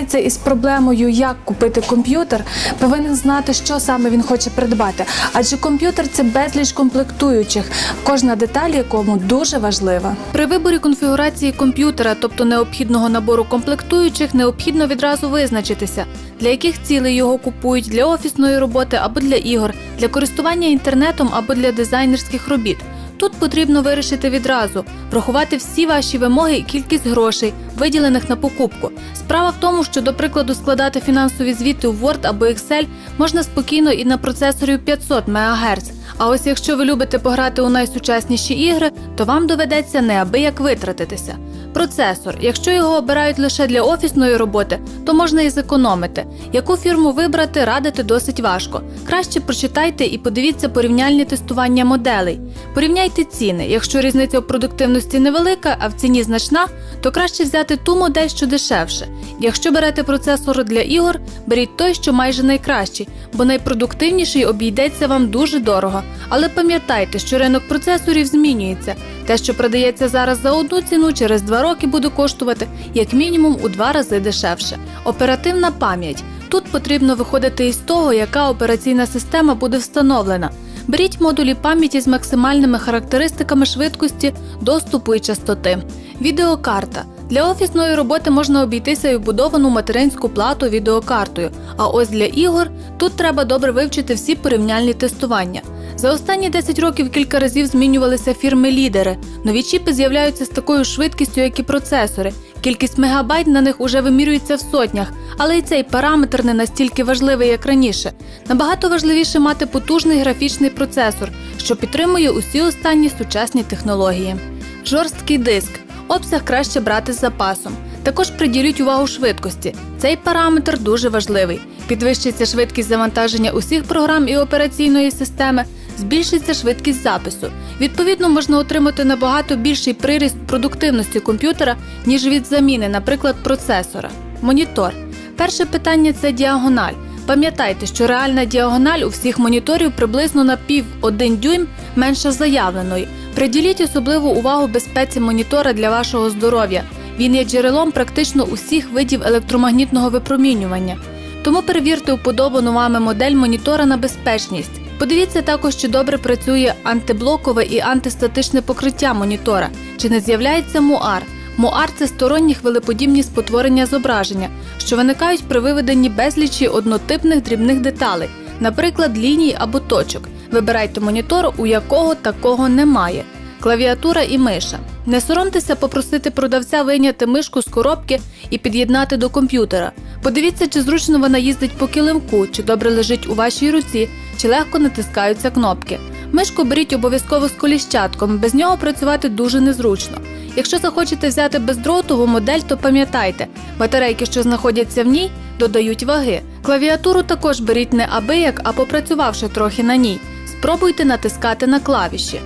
стикається із проблемою, як купити комп'ютер, повинен знати, що саме він хоче придбати. Адже комп'ютер це безліч комплектуючих, кожна деталь якому дуже важлива. При виборі конфігурації комп'ютера, тобто необхідного набору комплектуючих, необхідно відразу визначитися, для яких цілей його купують для офісної роботи або для ігор, для користування інтернетом або для дизайнерських робіт. Тут потрібно вирішити відразу, врахувати всі ваші вимоги і кількість грошей, виділених на покупку. Справа в тому, що, до прикладу, складати фінансові звіти у Word або Excel можна спокійно і на процесорі 500 МГц. А ось якщо ви любите пограти у найсучасніші ігри, то вам доведеться неабияк витратитися. Процесор, якщо його обирають лише для офісної роботи, то можна і зекономити. Яку фірму вибрати, радити досить важко. Краще прочитайте і подивіться порівняльні тестування моделей. Порівняйте ціни. Якщо різниця в продуктивності невелика, а в ціні значна, то краще взяти ту модель, що дешевше. Якщо берете процесор для ігор, беріть той, що майже найкращий, бо найпродуктивніший обійдеться вам дуже дорого. Але пам'ятайте, що ринок процесорів змінюється. Те, що продається зараз за одну ціну, через два роки буде коштувати як мінімум у два рази дешевше. Оперативна пам'ять. Тут потрібно виходити із того, яка операційна система буде встановлена. Беріть модулі пам'яті з максимальними характеристиками швидкості, доступу і частоти. Відеокарта. Для офісної роботи можна обійтися і вбудовану материнську плату відеокартою. А ось для ігор тут треба добре вивчити всі порівняльні тестування. За останні 10 років кілька разів змінювалися фірми-лідери. Нові чіпи з'являються з такою швидкістю, як і процесори. Кількість мегабайт на них уже вимірюється в сотнях, але і цей параметр не настільки важливий, як раніше. Набагато важливіше мати потужний графічний процесор, що підтримує усі останні сучасні технології. Жорсткий диск. Обсяг краще брати з запасом. Також приділіть увагу швидкості. Цей параметр дуже важливий. Підвищиться швидкість завантаження усіх програм і операційної системи, збільшиться швидкість запису. Відповідно, можна отримати набагато більший приріст продуктивності комп'ютера, ніж від заміни, наприклад, процесора. Монітор. Перше питання це діагональ. Пам'ятайте, що реальна діагональ у всіх моніторів приблизно на пів 1 дюйм менша заявленої. Приділіть особливу увагу безпеці монітора для вашого здоров'я. Він є джерелом практично усіх видів електромагнітного випромінювання. Тому перевірте вподобану вами модель монітора на безпечність. Подивіться також, чи добре працює антиблокове і антистатичне покриття монітора, чи не з'являється муар. Муар це сторонні хвилеподібні спотворення зображення, що виникають при виведенні безлічі однотипних дрібних деталей, наприклад, ліній або точок. Вибирайте монітор, у якого такого немає. Клавіатура і миша. Не соромтеся попросити продавця вийняти мишку з коробки і під'єднати до комп'ютера. Подивіться, чи зручно вона їздить по килимку, чи добре лежить у вашій руці, чи легко натискаються кнопки. Мишку беріть обов'язково з коліщатком, без нього працювати дуже незручно. Якщо захочете взяти бездротову модель, то пам'ятайте, батарейки, що знаходяться в ній, додають ваги. Клавіатуру також беріть не абияк, а попрацювавши трохи на ній. Спробуйте натискати на клавіші.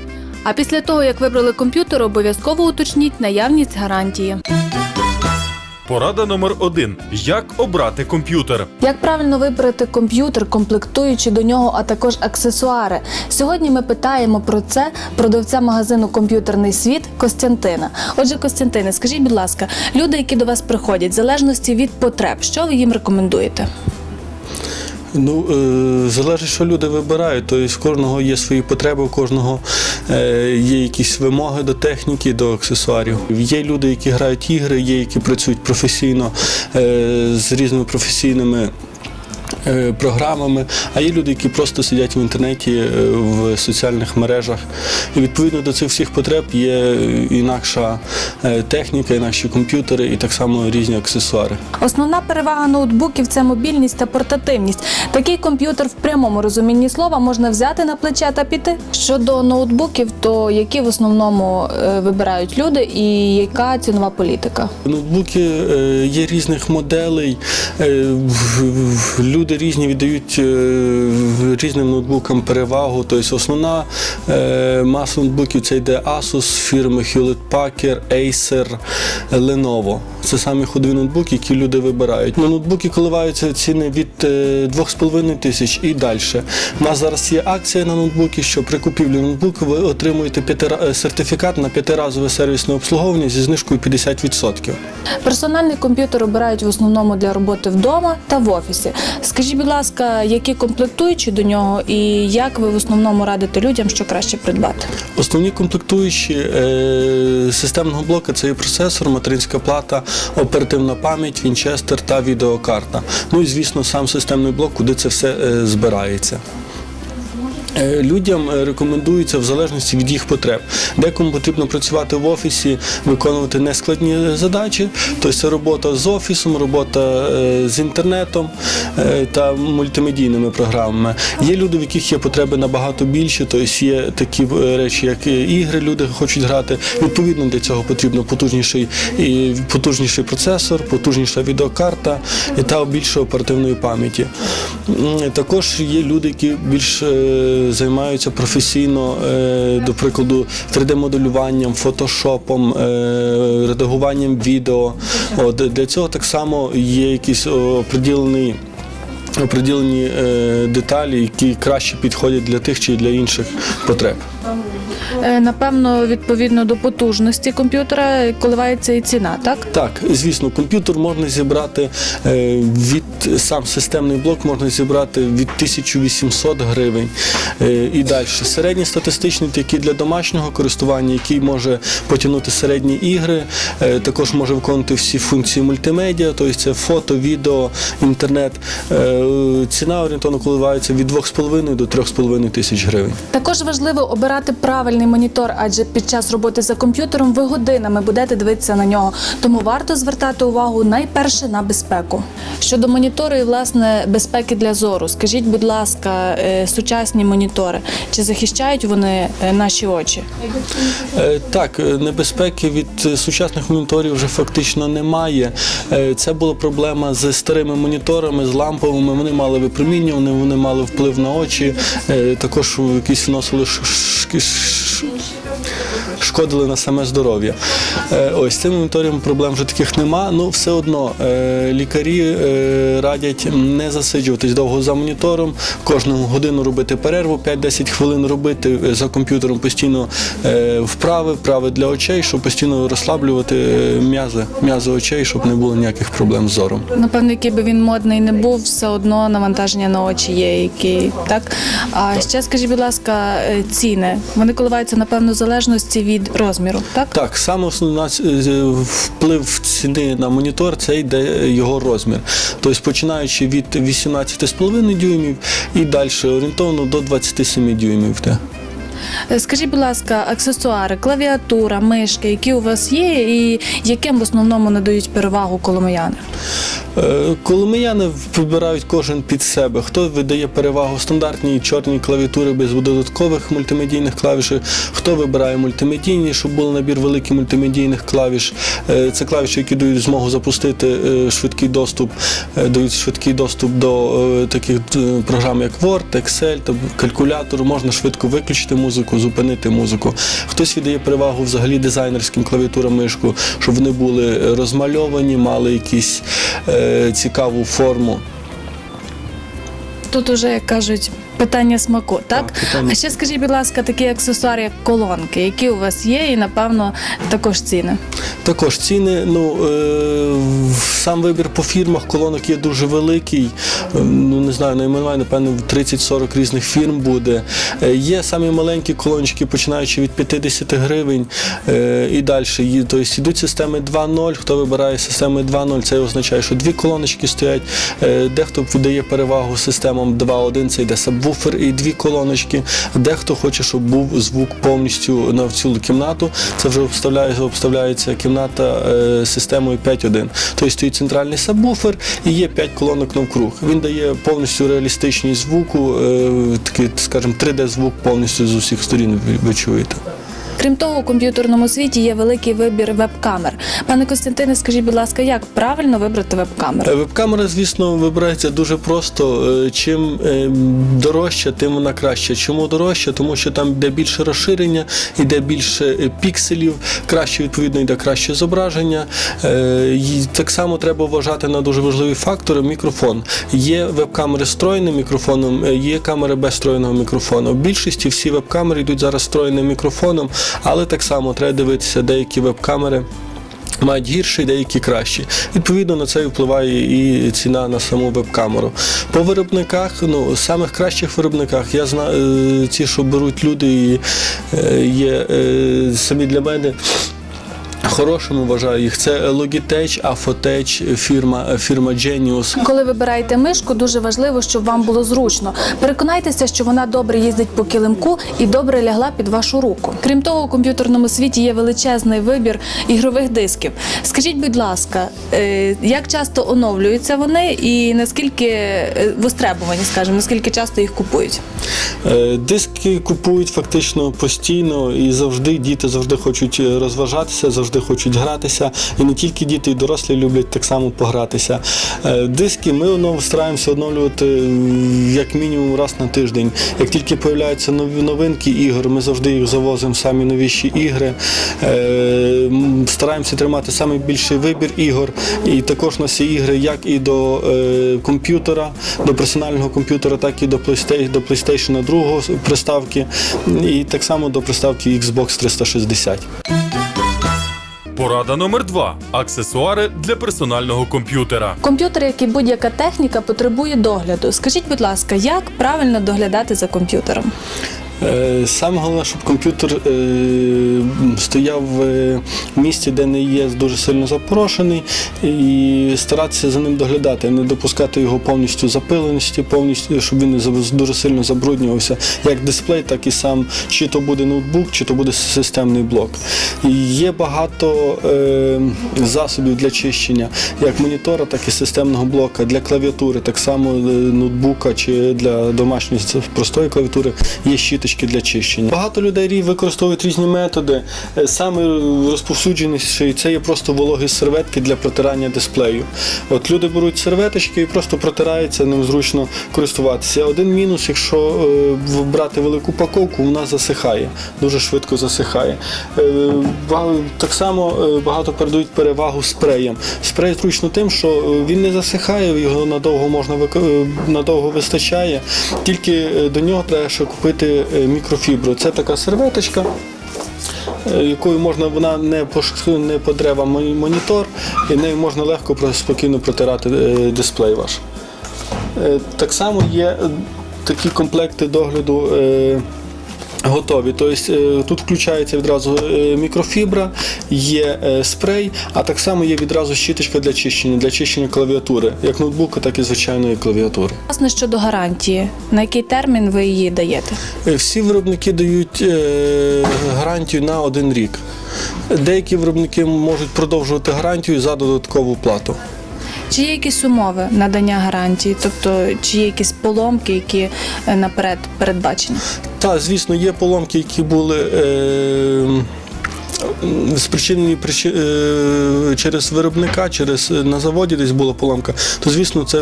А після того, як вибрали комп'ютер, обов'язково уточніть наявність гарантії. Порада номер один: як обрати комп'ютер. Як правильно вибрати комп'ютер, комплектуючи до нього, а також аксесуари? Сьогодні ми питаємо про це продавця магазину Комп'ютерний світ Костянтина. Отже, Костянтине, скажіть, будь ласка, люди, які до вас приходять, в залежності від потреб, що ви їм рекомендуєте? Ну, е, залежить, що люди вибирають. Тобто в кожного є свої потреби, у кожного е, є якісь вимоги до техніки, до аксесуарів. Є люди, які грають ігри, є які працюють професійно е, з різними професійними. Е, Програмами, а є люди, які просто сидять в інтернеті е, в соціальних мережах. І відповідно до цих всіх потреб є інакша е, техніка, інакші комп'ютери і так само різні аксесуари. Основна перевага ноутбуків це мобільність та портативність. Такий комп'ютер в прямому розумінні слова можна взяти на плече та піти. Щодо ноутбуків, то які в основному вибирають люди і яка цінова політика? Ноутбуки є різних моделей. в- Люди різні віддають е, різним ноутбукам перевагу. Тобто основна е, маса ноутбуків це йде Asus фірми Hewlett Packard, Acer, Lenovo. Це самі ходові ноутбуки, які люди вибирають. Ну, ноутбуки коливаються ціни від е, 2,5 тисяч і далі. У нас зараз є акція на ноутбуки, що при купівлі ноутбуку ви отримуєте е, сертифікат на п'ятиразове сервісне обслуговування зі знижкою 50%. Персональний комп'ютер обирають в основному для роботи вдома та в офісі. Скажіть, будь ласка, які комплектуючі до нього і як ви в основному радите людям, що краще придбати? Основні комплектуючі е, системного блока це і процесор, материнська плата, оперативна пам'ять, вінчестер та відеокарта. Ну і звісно, сам системний блок, куди це все е, збирається. Е, Людям е, рекомендується в залежності від їх потреб. Декому потрібно працювати в офісі, виконувати нескладні задачі, тобто це робота з офісом, робота е, з інтернетом та мультимедійними програмами. Є люди, в яких є потреби набагато більше, тобто є такі речі, як ігри, люди хочуть грати. Відповідно для цього потрібно потужніший і потужніший процесор, потужніша відеокарта та більше оперативної пам'яті. Також є люди, які більш займаються професійно, е, до прикладу, 3D-моделюванням, фотошопом, е, редагуванням відео. От, для цього так само є якісь определені определені е, деталі, які краще підходять для тих чи для інших потреб. Е, Напевно, відповідно до потужності комп'ютера коливається і ціна, так? Так, звісно, комп'ютер можна зібрати е, від сам системний блок можна зібрати від 1800 гривень е, і далі. Середній статистичний, який для домашнього користування, який може потягнути середні ігри, е, також може виконувати всі функції мультимедіа, тобто це фото, відео, інтернет. Е, Ціна орієнтовно коливається від 2,5 до 3,5 тисяч гривень. Також важливо обирати правильний монітор, адже під час роботи за комп'ютером ви годинами будете дивитися на нього. Тому варто звертати увагу найперше на безпеку. Щодо монітору і власне безпеки для зору, скажіть, будь ласка, е, сучасні монітори чи захищають вони е, наші очі? Е, Так, небезпеки від сучасних моніторів вже фактично немає. Це була проблема з старими моніторами, з ламповими. Вони мали випромінювання, вони мали вплив на очі, також якісь вносили sushi. Шкодили на саме здоров'я. Е, Ось цим монітором проблем вже таких нема. Ну все одно е, лікарі е, радять не засиджуватись довго за монітором, кожну годину робити перерву, 5-10 хвилин робити за комп'ютером постійно вправи, вправи для очей, щоб постійно розслаблювати м'язи, м'язи очей, щоб не було ніяких проблем з зором. Напевно, який би він модний не був, все одно навантаження на очі є, які так. А ще скажіть, будь ласка, ціни вони коливаються напевно в залежності від розміру, так? Так, саме основний вплив ціни на монітор це йде його розмір. Тобто починаючи від 18,5 дюймів і далі орієнтовно до 27 дюймів. Е, Скажіть, будь ласка, аксесуари, клавіатура, мишки, які у вас є, і яким в основному надають перевагу коломияни? Е, Коломияни вибирають кожен під себе. Хто видає перевагу стандартній чорній клавіатури без додаткових мультимедійних клавіш, хто вибирає мультимедійні, щоб був набір великих мультимедійних клавіш. Е, Це клавіші, які дають змогу запустити е, швидкий доступ, дають швидкий доступ до таких програм, як Word, Excel, калькулятор. Можна швидко виключити музику, зупинити музику. Хтось віддає перевагу взагалі дизайнерським клавіатурам мишку, щоб вони були розмальовані, мали якісь цікаву форму. Тут уже, як кажуть, питання смаку, так? Так, питання. А ще скажіть, будь ласка, такі аксесуари, як колонки, які у вас є, і напевно також ціни. Також ціни, ну е, сам вибір по фірмах колонок є дуже великий. Е, Ну не знаю, найменуває, напевно, 30-40 різних фірм буде. Е, Є самі маленькі колоночки, починаючи від 50 гривень е, і далі. Тобто йдуть системи 2.0. Хто вибирає системи 2.0, це означає, що дві колоночки стоять. Е, Дехто віддає перевагу системам 2.1, це йде сабвуфер і дві колоночки. Дехто хоче, щоб був звук повністю на всю кімнату. Це вже обставляє, обставляється кімната е, системою 5.1. Тобто стоїть центральний сабвуфер і є 5 колонок навкруг. Він дає повністю реалістичність звуку, е, такий, скажімо, 3D звук повністю з усіх сторін ви чуєте. Крім того, у комп'ютерному світі є великий вибір веб-камер. Пане Костянтине, скажіть, будь ласка, як правильно вибрати веб-камеру? Е, Веб-камера, звісно, вибирається дуже просто. Е, Чим е, дорожча, тим вона краща. Чому дорожча? Тому що там йде більше розширення, йде більше е, пікселів, краще відповідно йде краще зображення. І Так само треба вважати на дуже важливі фактори мікрофон. Є веб-камери з встроєним мікрофоном, є камери без встроєного мікрофону. В більшості всі веб-камери йдуть зараз з мікрофоном, але так само треба дивитися деякі веб-камери мають гірші, деякі кращі. Відповідно на це впливає і ціна на саму веб-камеру. По виробниках, ну самих кращих виробниках, я знаю ті, що беруть люди, і е, є е, самі для мене. Хорошими вважаю їх. Це Logitech, Afotech, фірма, фірма Genius. Коли вибираєте мишку, дуже важливо, щоб вам було зручно. Переконайтеся, що вона добре їздить по килимку і добре лягла під вашу руку. Крім того, у комп'ютерному світі є величезний вибір ігрових дисків. Скажіть, будь ласка, е, як часто оновлюються вони і наскільки е, востребовані, скажімо, наскільки часто їх купують? Е, Диски купують фактично постійно і завжди діти завжди хочуть розважатися, завжди хочуть гратися. І не тільки діти, і дорослі люблять так само погратися. Е, Диски ми стараємося оновлювати як мінімум раз на тиждень. Як тільки появляються нові новинки ігор, ми завжди їх завозимо самі новіші ігри. Е, Стараємося тримати найбільший вибір ігор. І також у нас є ігри як і до е, комп'ютера, до персонального комп'ютера, так і до PlayStation 2 приставки, і так само до приставки Xbox 360. Порада номер 2 аксесуари для персонального комп'ютера. Комп'ютер, як і будь-яка техніка, потребує догляду. Скажіть, будь ласка, як правильно доглядати за комп'ютером? Е, Саме головне, щоб комп'ютер е, стояв в місці, де не є дуже сильно запорошений, і старатися за ним доглядати, не допускати його повністю запиленості, повністю, щоб він не дуже сильно забруднювався, як дисплей, так і сам, чи то буде ноутбук, чи то буде системний блок. Є багато е, засобів для чищення, як монітора, так і системного блока, для клавіатури, так само ноутбука чи для домашньої простої клавіатури є щіточки для чищення. Багато людей використовують різні методи. Е, Саме розповсюдженіший це є просто вологі серветки для протирання дисплею. От люди беруть серветочки і просто протираються, ним зручно користуватися. Один мінус, якщо е, брати велику упаковку, вона засихає, дуже швидко засихає. Е, Так само багато передають перевагу спреям. Спрей зручно тим, що він не засихає, його надовго можна надовго вистачає. Тільки до нього треба ще купити мікрофібру. Це така серветочка. е, Якою можна вона не по не по вам монітор, і нею можна легко спокійно протирати е, дисплей ваш. Е, Так само є е, такі комплекти догляду. Готові. Тобто е, тут включається відразу е, мікрофібра, є е, спрей, а так само є відразу щіточка для чищення, для чищення клавіатури, як ноутбука, так і звичайної клавіатури. Власне, щодо гарантії, на який термін ви її даєте? Всі виробники дають гарантію на один рік. Деякі виробники можуть продовжувати гарантію за додаткову плату. Чи є якісь умови надання гарантії, тобто чи є якісь поломки, які е, наперед передбачені? Так, звісно, є поломки, які були. Е, Спричинені е, через виробника, через е, на заводі десь була поломка, то звісно це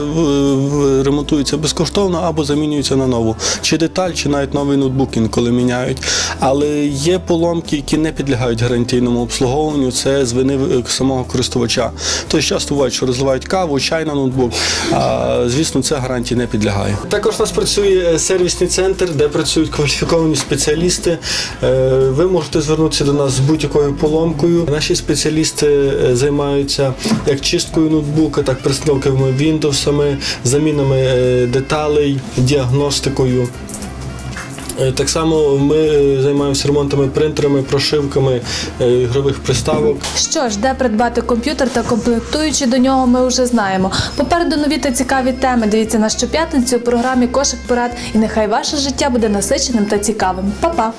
ремонтується безкоштовно або замінюється на нову. Чи деталь, чи навіть новий ноутбук інколи міняють. Але є поломки, які не підлягають гарантійному обслуговуванню. Це з вини е, самого користувача. Тобто часто буває, що розливають каву, чай на ноутбук. А звісно, це гарантії не підлягає. Також у нас працює сервісний центр, де працюють кваліфіковані спеціалісти. Ви можете звернутися до нас з будь-якою поломкою. Наші спеціалісти е, займаються як чисткою ноутбука, так пристановками Windows, замінами е, деталей, діагностикою. Е, Так само ми займаємося ремонтами принтерами, прошивками ігрових приставок. Що ж, де придбати комп'ютер та комплектуючи до нього, ми вже знаємо. Попереду нові та цікаві теми. Дивіться на щоп'ятниці у програмі Кошик порад. І нехай ваше життя буде насиченим та цікавим. Па-па!